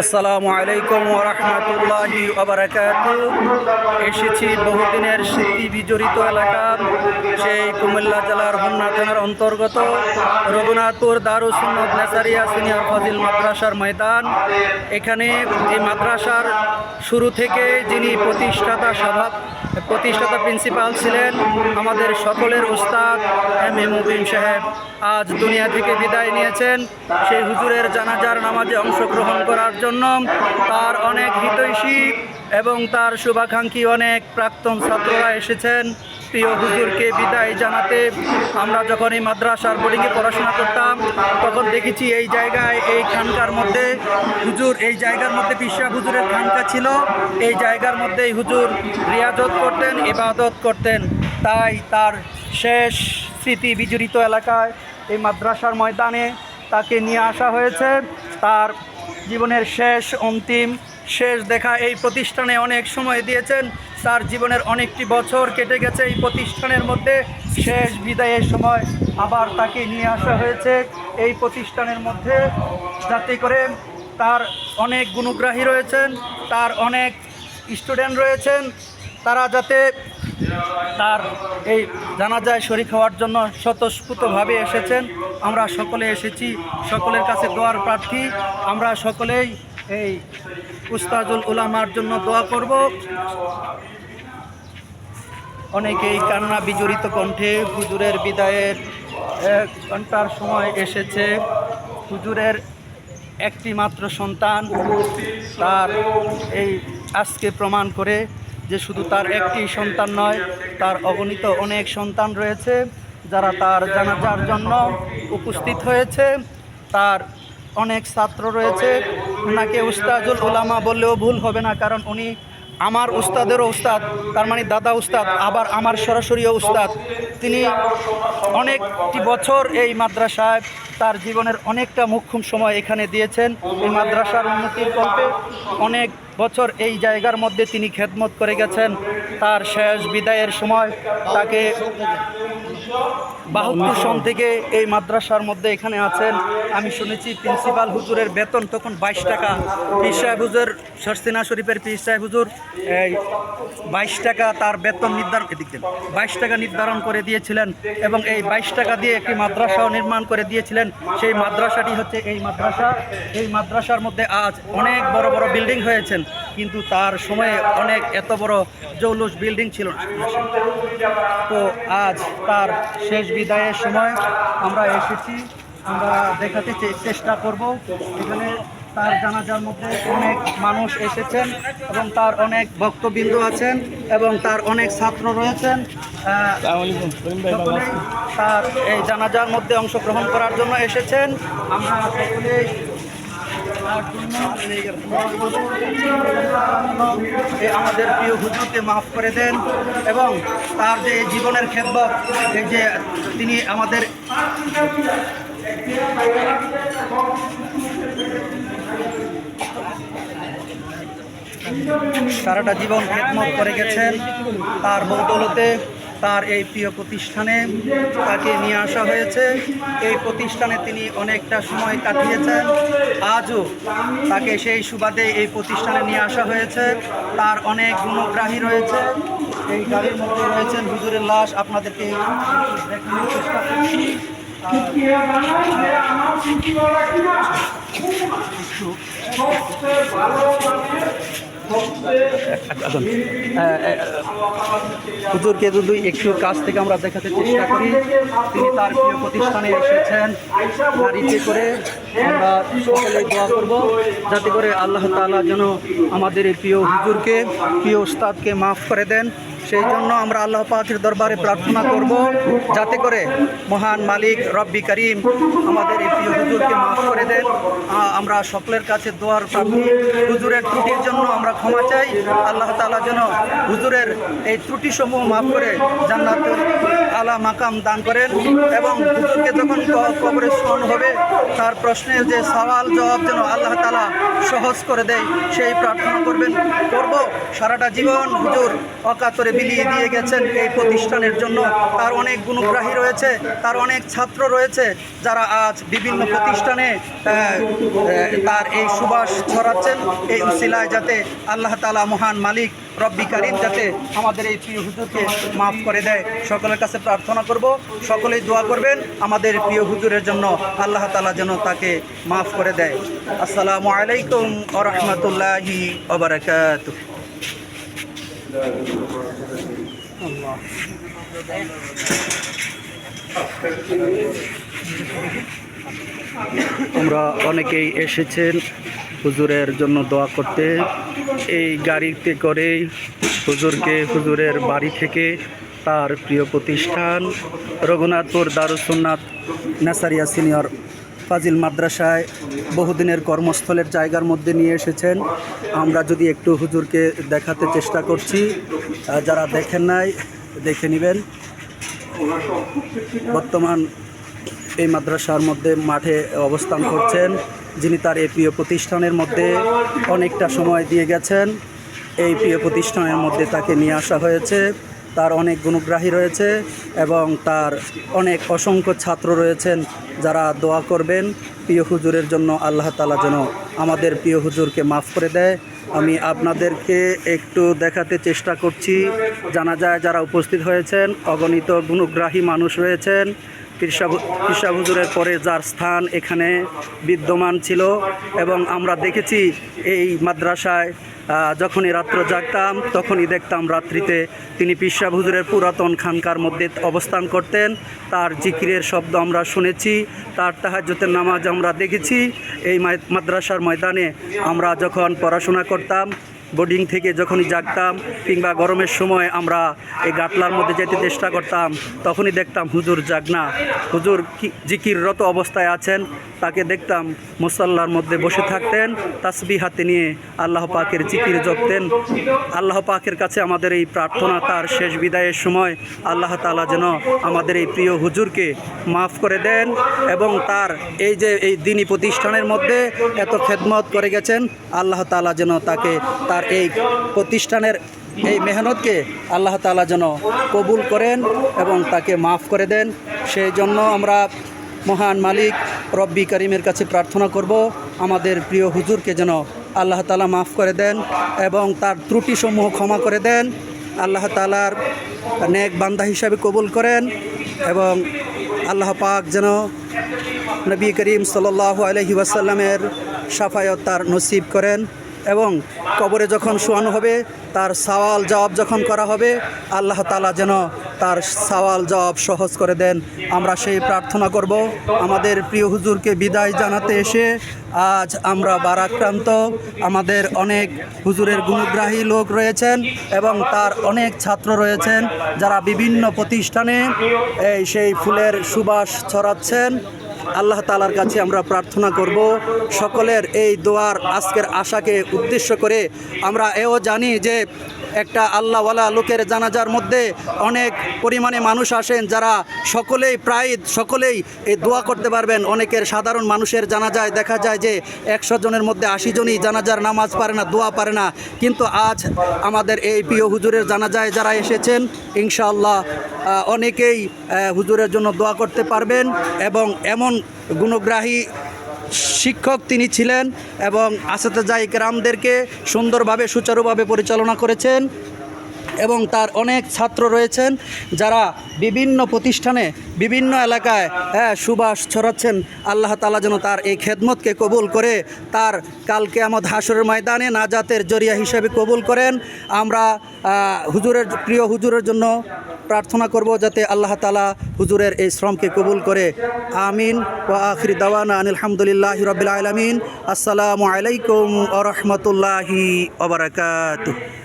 আসসালামু আলাইকুম রহমতুল্লাহি ওবরাকাত এসেছি বহুদিনের স্মৃতি বিজড়িত এলাকা সেই কুমিল্লা জেলার হোমনা থানার অন্তর্গত রঘুনাথপুর দারুসুন্নত নেসারিয়া সিনিয়র ফজিল মাদ্রাসার ময়দান। এখানে এই মাদ্রাসার শুরু থেকে যিনি প্রতিষ্ঠাতা সভা প্রতিষ্ঠাতা প্রিন্সিপাল ছিলেন আমাদের সকলের উস্তাদ এম এ মুবিন সাহেব। আজ দুনিয়া থেকে বিদায় নিয়েছেন। সেই হুজুরের জানাজার নামাজে অংশগ্রহণ করার জন্য তার অনেক হিতৈষী এবং তার শুভাকাঙ্ক্ষী অনেক প্রাক্তন ছাত্ররা এসেছেন। প্রিয় হুজুরকে বিদায় জানাতে আমরা যখন এই মাদ্রাসার বোর্ডিংয়ে পড়াশোনা করতাম, তখন দেখেছি এই জায়গায়, এই খানকার মধ্যে হুজুর, এই জায়গার মধ্যে পিসা হুজুরের খানকা ছিল। এই জায়গার মধ্যেই হুজুর রিয়াজত করতেন, ইবাদত করতেন। তাই তার শেষ স্মৃতি বিজড়িত এলাকায়, এই মাদ্রাসার ময়দানে তাকে নিয়ে আসা হয়েছে। তার জীবনের শেষ অন্তিম শেষ দেখা এই প্রতিষ্ঠানে অনেক সময় দিয়েছেন। তার জীবনের অনেকটি বছর কেটে গেছে এই প্রতিষ্ঠানের মধ্যে। শেষ বিদায়ের সময় আবার তাকে নিয়ে আসা হয়েছে এই প্রতিষ্ঠানের মধ্যে। যাতে করে তার অনেক গুণগ্রাহী রয়েছেন, তার অনেক স্টুডেন্ট রয়েছেন। তারা যাতে তার এই জানাজায় শরিক হওয়ার জন্য স্বতঃস্ফূর্তভাবে এসেছেন। আমরা সকলে এসেছি, সকলের কাছে দোয়ার প্রার্থী। আমরা সকলেই এই উস্তাজুল উলামার জন্য দোয়া করব। অনেকেই কান্না বিজড়িত কণ্ঠে হুজুরের বিদায়ের এক ঘণ্টার সময় এসেছে। হুজুরের একটি মাত্র সন্তান, তার এই আজকে প্রমাণ করে যে শুধু তার একটি সন্তান নয়, তার অগণিত অনেক সন্তান রয়েছে, যারা তার জানাজার জন্য উপস্থিত হয়েছে। তার অনেক ছাত্র রয়েছে। ওনাকে উস্তাদুল উলামা বললেও ভুল হবে না, কারণ উনি আমার উস্তাদেরও উস্তাদ, তার মানে দাদা উস্তাদ, আবার আমার সরাসরি উস্তাদ। তিনি অনেকটি বছর এই মাদ্রাসায় তার জীবনের অনেকটা মুখ্যম সময় এখানে দিয়েছেন। এই মাদ্রাসার উন্নতির গল্পে অনেক বছর এই জায়গার মধ্যে তিনি খেদমত করে গেছেন। তার শেষ বিদায়ের সময় তাকে বাহাত্তর সন থেকে এই মাদ্রাসার মধ্যে এখানে আছেন। আমি শুনেছি প্রিন্সিপাল হুজুরের বেতন তখন বাইশ টাকা। পীর সাহেব হুজুর সরসিনা শরীফের পীর সাহেব হুজুর, এই বাইশ টাকা তার বেতন নির্ধারণ এদিক দেন বাইশ টাকা নির্ধারণ করে দিয়েছিলেন এবং এই বাইশ টাকা দিয়ে একটি মাদ্রাসাও নির্মাণ করে দিয়েছিলেন। সেই মাদ্রাসাটি হচ্ছে এই মাদ্রাসা। এই মাদ্রাসার মধ্যে আজ অনেক বড় বড় বিল্ডিং হয়েছেন। কিন্তু তার সময়ে অনেক এত বড় জৌলুস বিল্ডিং ছিল তো আজ তার শেষ বিদায়ের সময় আমরা এসেছি। আমরা দেখাতে চেষ্টা করব। এখানে তার জানাজার মধ্যে অনেক মানুষ এসেছেন এবং তার অনেক ভক্তবৃন্দ আছেন এবং তার অনেক ছাত্র রয়েছেন। তার এই জানাজার মধ্যে অংশগ্রহণ করার জন্য এসেছেন। আমরা সকলেই আমাদের প্রিয় হুজুরকে মাফ করে দেন এবং তার যে জীবনের খেদমত এই যে তিনি আমাদের সারাটা জীবন খেদমত করে গেছেন তার বদৌলতে তার এই প্রিয় প্রতিষ্ঠানে তাকে নিয়ে আসা হয়েছে। এই প্রতিষ্ঠানে তিনি অনেকটা সময় কাটিয়েছেন। আজও তাকে সেই সুবাদে এই প্রতিষ্ঠানে নিয়ে আসা হয়েছে। তার অনেক গুণগ্রাহী রয়েছে। এই গাড়ির মধ্যে রয়েছেন হুজুরের লাশ। আপনাদেরকে চেষ্টা হুজুরকে যদি একটুর কাছ থেকে আমরা দেখাতে চেষ্টা করি, তিনি তার প্রিয় প্রতিষ্ঠানে এসেছেন, গাড়িতে করে আমরা সকলে দোয়া করব, যাতে করে আল্লাহ তালা যেন আমাদের এই প্রিয় হুজুরকে, প্রিয় উস্তাদকে মাফ করে দেন। সেই জন্য আমরা আল্লাহ পাকের দরবারে প্রার্থনা করব, যাতে করে মহান মালিক রব্বি করিম আমাদের এই প্রিয় হুজুরকে মাফ করে দেন। আমরা সকলের কাছে দোয়ার প্রার্থী হুজুরের ত্রুটির জন্য আমরা ক্ষমা চাই। আল্লাহ তাআলা যেন হুজুরের এই ত্রুটি সমূহ মাফ করে জান্নাত আলা মাকাম দান করেন এবং হুজুরকে যখন কবরে শোন হবে, তার প্রশ্নের যে সওয়াল জবাব যেন আল্লাহ তালা সহজ করে দেয়, সেই প্রার্থনা করবেন। করব সারাটা জীবন হুজুর অকাতরে বিলিয়ে দিয়ে গেছেন এই প্রতিষ্ঠানের জন্য। তার অনেক গুণগ্রাহী রয়েছে, তার অনেক ছাত্র রয়েছে যারা আজ বিভিন্ন প্রতিষ্ঠানে তার এই সুবাস ছড়াচ্ছেন। এই উসিলায় যাতে আল্লাহ তালা মহান মালিক রব্বি কারিম যাতে আমাদের এই প্রিয় হুজুরকে মাফ করে দেয়। সকলের কাছে প্রার্থনা করব, সকলেই দোয়া করবেন, আমাদের প্রিয় হুজুরের জন্য আল্লাহ তালা যেন তাকে মাফ করে দেয়। আসসালামু আলাইকুম আ রহমতুল্লাহি আমরা অনেকেই এসেছেন হুজুরের জন্য দোয়া করতে। এই গাড়িতে করেই হুজুরকে হুজুরের বাড়ি থেকে তার প্রিয় প্রতিষ্ঠান রঘুনাথপুর দারুসুন্নাথ নাসারিয়া সিনিয়র ফাজিল মাদ্রাসায় বহুদিনের কর্মস্থলের জায়গার মধ্যে নিয়ে এসেছেন। আমরা যদি একটু হুজুরকে দেখাতে চেষ্টা করছি যারা দেখেন নাই, দেখে নেবেন। বর্তমান এই মাদ্রাসার মধ্যে মাঠে অবস্থান করছেন, যিনি তার এই প্রিয় প্রতিষ্ঠানের মধ্যে অনেকটা সময় দিয়ে গেছেন। এই প্রিয় প্রতিষ্ঠানের মধ্যে তাকে নিয়ে আসা হয়েছে। তার অনেক গুণগ্রাহী রয়েছে এবং তার অনেক অসংখ্য ছাত্র রয়েছেন যারা দোয়া করবেন। প্রিয় হুজুরের জন্য আল্লাহ তালা যেন আমাদের প্রিয় হুজুরকে মাফ করে দেয়। আমি আপনাদেরকে একটু দেখাতে চেষ্টা করছি। জানা যায় যারা উপস্থিত হয়েছেন, অগণিত গুণগ্রাহী মানুষ রয়েছেন। পিরসাব হুজুরের পরে যার স্থান এখানে বিদ্যমান ছিল এবং আমরা দেখেছি এই মাদ্রাসায় যখনই রাত্র জাগতাম, তখনই দেখতাম রাত্রিতে তিনি পিরসাব হুজুরের পুরাতন খানকার মধ্যে অবস্থান করতেন। তার জিকিরের শব্দ আমরা শুনেছি, তার তাহাজ্যতের নামাজ আমরা দেখেছি। এই মাদ্রাসার ময়দানে আমরা যখন পড়াশোনা করতাম বোর্ডিং থেকে যখনই জাগতাম কিংবা গরমের সময় আমরা এই গাটলার মধ্যে যেতে চেষ্টা করতাম, তখনই দেখতাম হুজুর জাগনা হুজুর জিকিররত অবস্থায় আছেন, তাকে দেখতাম মুসাল্লার মধ্যে বসে থাকতেন তাসবি হাতে নিয়ে আল্লাহ পাকের জিকির জপতেন। আল্লাহ পাকের কাছে আমাদের এই প্রার্থনা তার শেষ বিদায়ের সময় আল্লাহ তালা যেন আমাদের এই প্রিয় হুজুরকে মাফ করে দেন এবং তার এই যে এই দিনী প্রতিষ্ঠানের মধ্যে এত খেদমত করে গেছেন, আল্লাহ তালা যেন তাকে তার এই প্রতিষ্ঠানের এই মেহনতকে আল্লাহ তালা যেন কবুল করেন এবং তাকে মাফ করে দেন। সেই জন্য আমরা মহান মালিক রব্বি করিমের কাছে প্রার্থনা করব, আমাদের প্রিয় হুজুরকে যেন আল্লাহ তালা মাফ করে দেন এবং তার ত্রুটিসমূহ ক্ষমা করে দেন। আল্লাহ তালার নেক বান্দা হিসাবে কবুল করেন এবং আল্লাহ পাক যেন নবী করিম সাল্লাহ আলহি ওয়াসাল্লামের সাফায়ত তার নসিব করেন। এবং কবরে যখন শোয়ানো হবে, তার সওয়াল জবাব যখন করা হবে, আল্লাহ তালা যেন তার সওয়াল জবাব সহজ করে দেন। আমরা সেই প্রার্থনা করব। আমাদের প্রিয় হুজুরকে বিদায় জানাতে এসে আজ আমরা বারাক্রান্ত। আমাদের অনেক হুজুরের গুণগ্রাহী লোক রয়েছেন এবং তার অনেক ছাত্র রয়েছেন যারা বিভিন্ন প্রতিষ্ঠানে এই সেই ফুলের সুবাস ছড়াচ্ছেন। আল্লাহ তালার কাছে আমরা প্রার্থনা করব। সকলের এই দোয়ার আজকের আশাকে উদ্দেশ্য করে আমরা এও জানি যে একটা আল্লাহওয়ালা লোকের জানাজার মধ্যে অনেক পরিমাণে মানুষ আসেন যারা সকলেই প্রায় সকলেই এই দোয়া করতে পারবেন। অনেকের সাধারণ মানুষের জানাজায় দেখা যায় যে একশো জনের মধ্যে আশি জনই জানাজার নামাজ পারে না, দোয়া পারে না। কিন্তু আজ আমাদের এই প্রিয় হুজুরের জানাজায় যারা এসেছেন, ইনশাআল্লাহ অনেকেই হুজুরের জন্য দোয়া করতে পারবেন এবং এমন গুণগ্রাহী শিক্ষক তিনি ছিলেন এবং আসাতে যাই গ্রামদেরকে সুন্দরভাবে সুচারুভাবে পরিচালনা করেছেন। এবং তার অনেক ছাত্র রয়েছেন যারা বিভিন্ন প্রতিষ্ঠানে, বিভিন্ন এলাকায় হ্যাঁ সুবাস ছড়াচ্ছেন। আল্লাহ তালা যেন তার এই খেদমতকে কবুল করে, তার কালকে আমদ হাসরের ময়দানে নাজাতের জরিয়া হিসেবে কবুল করেন। আমরা হুজুরের, প্রিয় হুজুরের জন্য প্রার্থনা করব যাতে আল্লাহ তালা হুজুরের এই শ্রমকে কবুল করে। আমিন। ও আখরি দাওয়ানা আলহামদুলিল্লাহ রবিল আলমিন। আসসালামু আলাইকুম আ রহমতুল্লাহি